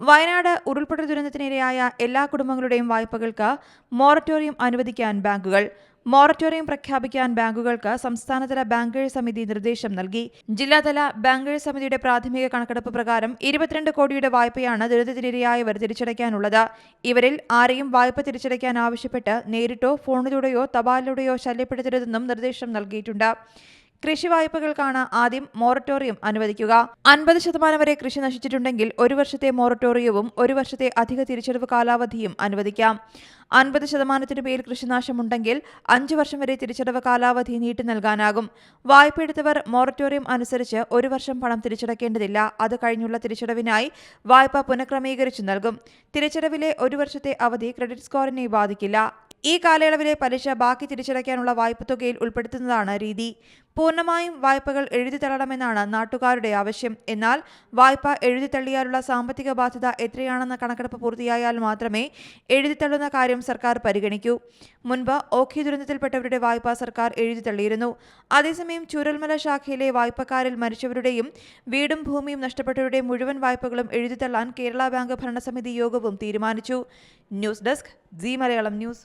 വയനാട് ഉരുൾപൊട്ടൽ ദുരന്തത്തിനിരയായ എല്ലാ കുടുംബങ്ങളുടെയും വായ്പകൾക്ക് മോറട്ടോറിയം അനുവദിക്കാൻ ബാങ്കുകൾ. മോറട്ടോറിയം പ്രഖ്യാപിക്കാൻ ബാങ്കുകൾക്ക് സംസ്ഥാനതല ബാങ്കേഴ്സ് സമിതി നിർദ്ദേശം നൽകി. ജില്ലാതല ബാങ്കേഴ്സ് സമിതിയുടെ പ്രാഥമിക കണക്കെടുപ്പ് പ്രകാരം ഇരുപത്തിരണ്ട് കോടിയുടെ വായ്പയാണ് ദുരിതത്തിനിരയായവർ തിരിച്ചടയ്ക്കാനുള്ളത്. ഇവരിൽ ആരെയും വായ്പ തിരിച്ചടയ്ക്കാൻ ആവശ്യപ്പെട്ട് നേരിട്ടോ ഫോണിലൂടെയോ തപാലിലൂടെയോ ശല്യപ്പെടുത്തരുതെന്നും നിർദ്ദേശം നൽകിയിട്ടുണ്ട്. കൃഷി വായ്പകൾക്കാണ് ആദ്യം മോറട്ടോറിയം അനുവദിക്കുക. അൻപത് ശതമാനം വരെ കൃഷി നശിച്ചിട്ടുണ്ടെങ്കിൽ ഒരു വർഷത്തെ മോറട്ടോറിയവും ഒരു വർഷത്തെ അധിക തിരിച്ചടവ് കാലാവധിയും അനുവദിക്കാം. അൻപത് ശതമാനത്തിനു മേൽ കൃഷിനാശമുണ്ടെങ്കിൽ അഞ്ച് വർഷം വരെ തിരിച്ചടവ് കാലാവധി നീട്ടി നൽകാനാകും. വായ്പ എടുത്തവർ മൊറട്ടോറിയം അനുസരിച്ച് ഒരു വർഷം പണം തിരിച്ചടക്കേണ്ടതില്ല. അത് കഴിഞ്ഞുള്ള തിരിച്ചടവിനായി വായ്പ പുനഃക്രമീകരിച്ചു നൽകും. തിരിച്ചടവിലെ ഒരു വർഷത്തെ അവധി ക്രെഡിറ്റ് സ്കോറിനെ ബാധിക്കില്ല. ഈ കാലയളവിലെ പലിശ ബാക്കി തിരിച്ചടയ്ക്കാനുള്ള വായ്പത്തുകയിൽ ഉൾപ്പെടുത്തുന്നതാണ് രീതി. പൂർണമായും വായ്പകൾ എഴുതിത്തള്ളണമെന്നാണ് നാട്ടുകാരുടെ ആവശ്യം. എന്നാൽ വായ്പ എഴുതിത്തള്ളിയാലുള്ള സാമ്പത്തിക ബാധ്യത എത്രയാണെന്ന കണക്കെടുപ്പ് പൂർത്തിയായാൽ മാത്രമേ എഴുതിത്തള്ളുന്ന കാര്യം സർക്കാർ പരിഗണിക്കൂ. മുൻപ് ഓഖി ദുരന്തത്തിൽപ്പെട്ടവരുടെ വായ്പ സർക്കാർ എഴുതിത്തള്ളിയിരുന്നു അതേസമയം ചുരൽമല ശാഖയിലെ വായ്പക്കാരിൽ മരിച്ചവരുടെയും വീടും ഭൂമിയും നഷ്ടപ്പെട്ടവരുടെ മുഴുവൻ വായ്പകളും എഴുതിത്തള്ളാൻ കേരള ബാങ്ക് ഭരണസമിതി യോഗവും തീരുമാനിച്ചു. News desk G Malayalam news.